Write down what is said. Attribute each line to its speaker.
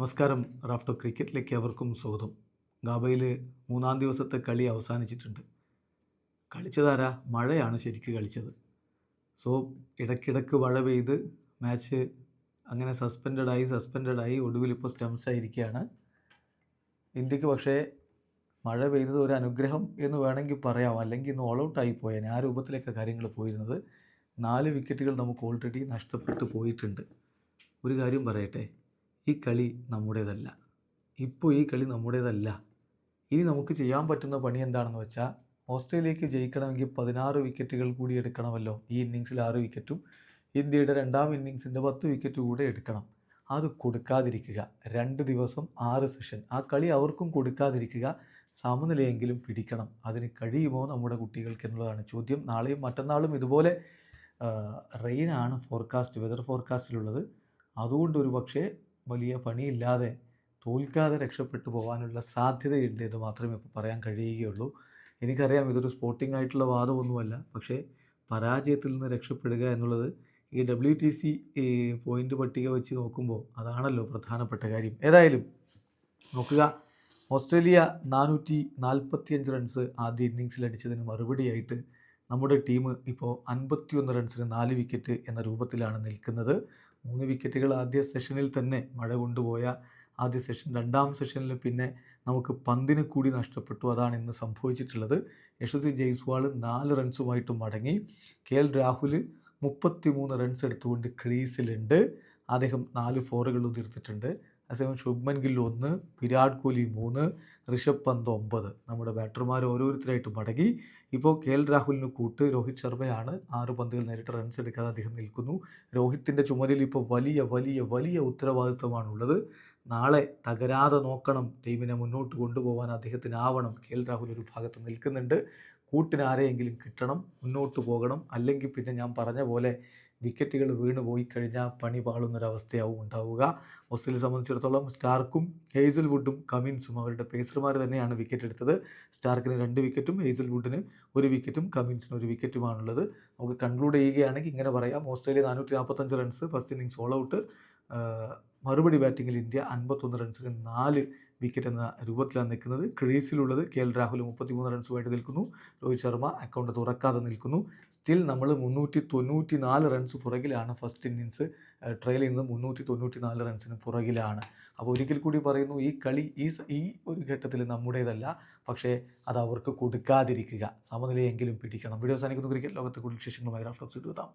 Speaker 1: നമസ്കാരം റാഫ്റ്റോ ക്രിക്കറ്റിലേക്ക് അവർക്കും സ്വാഗതം. ഗാബയിൽ മൂന്നാം ദിവസത്തെ കളി അവസാനിച്ചിട്ടുണ്ട്. കളിച്ചതാരാ? മഴയാണ് ശരിക്ക് കളിച്ചത്. സോ ഇടയ്ക്കിടയ്ക്ക് മഴ പെയ്ത് മാച്ച് അങ്ങനെ സസ്പെൻഡഡായി സസ്പെൻഡഡായി ഒടുവിൽ ഇപ്പോൾ സ്റ്റംസ് ആയിരിക്കുകയാണ് ഇന്ത്യയ്ക്ക് പക്ഷേ മഴ പെയ്തത് ഒരു അനുഗ്രഹം എന്ന് വേണമെങ്കിൽ പറയാം. അല്ലെങ്കിൽ ഇന്ന് ഓൾ ഔട്ട് ആയി പോയേനെ. ആ രൂപത്തിലേക്ക് കാര്യങ്ങൾ പോയിരുന്നത്. നാല് വിക്കറ്റുകൾ നമുക്ക് ഓൾറെഡി നഷ്ടപ്പെട്ടു പോയിട്ടുണ്ട്. ഒരു കാര്യം പറയട്ടെ? ഈ കളി നമ്മുടേതല്ല. ഇപ്പോൾ ഈ കളി നമ്മുടേതല്ല. ഇനി നമുക്ക് ചെയ്യാൻ പറ്റുന്ന പണി എന്താണെന്ന് വെച്ചാൽ ഓസ്ട്രേലിയക്ക് ജയിക്കണമെങ്കിൽ പതിനാറ് വിക്കറ്റുകൾ കൂടി എടുക്കണമല്ലോ ഈ ഇന്നിങ്സിൽ ആറ് വിക്കറ്റും. ഇന്ത്യയുടെ രണ്ടാം ഇന്നിങ്സിന്റെ പത്ത് വിക്കറ്റ് കൂടെ എടുക്കണം. അത് കൊടുക്കാതിരിക്കുക. രണ്ട് ദിവസം ആറ് സെഷൻ. ആ കളി അവർക്കും കൊടുക്കാതിരിക്കുക. സമനിലയെങ്കിലും പിടിക്കണം. അതിന് കഴിയുമോ നമ്മുടെ കുട്ടികൾക്ക് എന്നുള്ളതാണ് ചോദ്യം. നാളെയും മറ്റന്നാളും ഇതുപോലെ റെയിനാണ് ഫോർകാസ്റ്റ് വെതർ ഫോർകാസ്റ്റിലുള്ളത് അതുകൊണ്ട് ഒരു പക്ഷേ വലിയ പണിയില്ലാതെ തോൽക്കാതെ രക്ഷപ്പെട്ടു പോകാനുള്ള സാധ്യതയുണ്ട് എന്ന് മാത്രമേ ഇപ്പോൾ പറയാൻ കഴിയുകയുള്ളൂ. എനിക്കറിയാം ഇതൊരു സ്പോർട്ടിംഗ് ആയിട്ടുള്ള വാദമൊന്നുമല്ല. പക്ഷേ പരാജയത്തിൽ നിന്ന് രക്ഷപ്പെടുക എന്നുള്ളത് ഈ ഡബ്ല്യു ടി സി പോയിന്റ് പട്ടിക വെച്ച് നോക്കുമ്പോൾ അതാണല്ലോ പ്രധാനപ്പെട്ട കാര്യം. ഏതായാലും നോക്കുക. ഓസ്ട്രേലിയ നാനൂറ്റി നാൽപ്പത്തിയഞ്ച് റൺസ് ആദ്യ ഇന്നിങ്സിൽ അടിച്ചതിന് മറുപടിയായിട്ട് നമ്മുടെ ടീം ഇപ്പോൾ അൻപത്തിയൊന്ന് റൺസിന് നാല് വിക്കറ്റ് എന്ന രൂപത്തിലാണ് നിൽക്കുന്നത്. മൂന്ന് വിക്കറ്റുകൾ ആദ്യ സെഷനിൽ തന്നെ മഴ കൊണ്ടുപോയ ആദ്യ സെഷൻ രണ്ടാം സെഷനിൽ പിന്നെ നമുക്ക് പന്തിന് കൂടി നഷ്ടപ്പെട്ടു. അതാണ് ഇന്ന് സംഭവിച്ചിട്ടുള്ളത്. യശസ്വി ജയ്സ്വാൾ നാല് റൺസുമായിട്ട് മടങ്ങി. കെ എൽ രാഹുൽ മുപ്പത്തി മൂന്ന് റൺസ് എടുത്തുകൊണ്ട് ക്രീസിലുണ്ട് അദ്ദേഹം നാല് ഫോറുകൾ തീർത്തിട്ടുണ്ട് അതേസമയം ശുഭ്മൻ ഗിൽ ഒന്ന് വിരാട് കോഹ്ലി മൂന്ന് ഋഷഭ് പന്ത് ഒമ്പത്. നമ്മുടെ ബാറ്റർമാർ ഓരോരുത്തരായിട്ട് മടങ്ങി. ഇപ്പോൾ കെ എൽ രാഹുലിന് കൂട്ട് രോഹിത് ശർമ്മയാണ് ആറ് പന്തുകൾ നേരിട്ട് റൺസ് എടുക്കാതെ അദ്ദേഹം നിൽക്കുന്നു. രോഹിത്തിന്റെ ചുമതലയിൽ ഇപ്പോൾ വലിയ വലിയ വലിയ ഉത്തരവാദിത്വമാണുള്ളത്. നാളെ തകരാതെ നോക്കണം ടീമിനെ മുന്നോട്ട് കൊണ്ടുപോകാൻ അദ്ദേഹത്തിനാവണം. കെ എൽ രാഹുൽ ഒരു ഭാഗത്ത് നിൽക്കുന്നുണ്ട്. കൂട്ടിനാരെയെങ്കിലും കിട്ടണം മുന്നോട്ട് പോകണം. അല്ലെങ്കിൽ പിന്നെ ഞാൻ പറഞ്ഞ പോലെ വിക്കറ്റുകൾ വീണ് പോയി കഴിഞ്ഞാൽ പണി പാളുന്നൊരവസ്ഥയാവും ഉണ്ടാവുക. ഓസ്ട്രേലിയയെ സംബന്ധിച്ചിടത്തോളം സ്റ്റാർക്കും ഹേസൽവുഡും കമിൻസും അവരുടെ പേസർമാർ തന്നെയാണ് വിക്കറ്റ് എടുത്തത് സ്റ്റാർക്കിന് രണ്ട് വിക്കറ്റും ഹേസൽവുഡിന് ഒരു വിക്കറ്റും കമിൻസിന് ഒരു വിക്കറ്റുമാണുള്ളത്. നമുക്ക് കൺക്ലൂഡ് ചെയ്യുകയാണെങ്കിൽ ഇങ്ങനെ പറയാം. ഓസ്ട്രേലിയ നാനൂറ്റി നാൽപ്പത്തഞ്ച് runs first innings all out. മറുപടി ബാറ്റിങ്ങിൽ ഇന്ത്യ അൻപത്തൊന്ന് റൺസിന് നാല് വിക്കറ്റ് എന്ന രൂപത്തിലാണ് നിൽക്കുന്നത്. ക്രീസിലുള്ളത് കെ എൽ രാഹുൽ മുപ്പത്തിമൂന്ന് റൺസുമായിട്ട് നിൽക്കുന്നു. രോഹിത് ശർമ്മ അക്കൗണ്ട് തുറക്കാതെ നിൽക്കുന്നു. സ്റ്റിൽ നമ്മൾ മുന്നൂറ്റി തൊണ്ണൂറ്റി നാല് റൺസ് പുറകിലാണ് ഫസ്റ്റ് ഇന്നിങ്സ് ട്രയൽ ചെയ്യുന്നത് മുന്നൂറ്റി തൊണ്ണൂറ്റി നാല് റൺസിന് പുറകിലാണ്. അപ്പോൾ ഒരിക്കൽ കൂടി പറയുന്നു ഈ കളി ഈ ഈ ഒരു ഘട്ടത്തിൽ നമ്മുടേതല്ല. പക്ഷേ അത് അവർക്ക് കൊടുക്കാതിരിക്കുക. സമനിലയെങ്കിലും പിടിക്കണം. വീഡിയോ സാധിക്കുന്നു ക്രിക്കറ്റ് ലോകത്തെ കൂടുതൽ വിശേഷങ്ങളുമായി റാഫ്റ്റോക്സ് എഴുതാം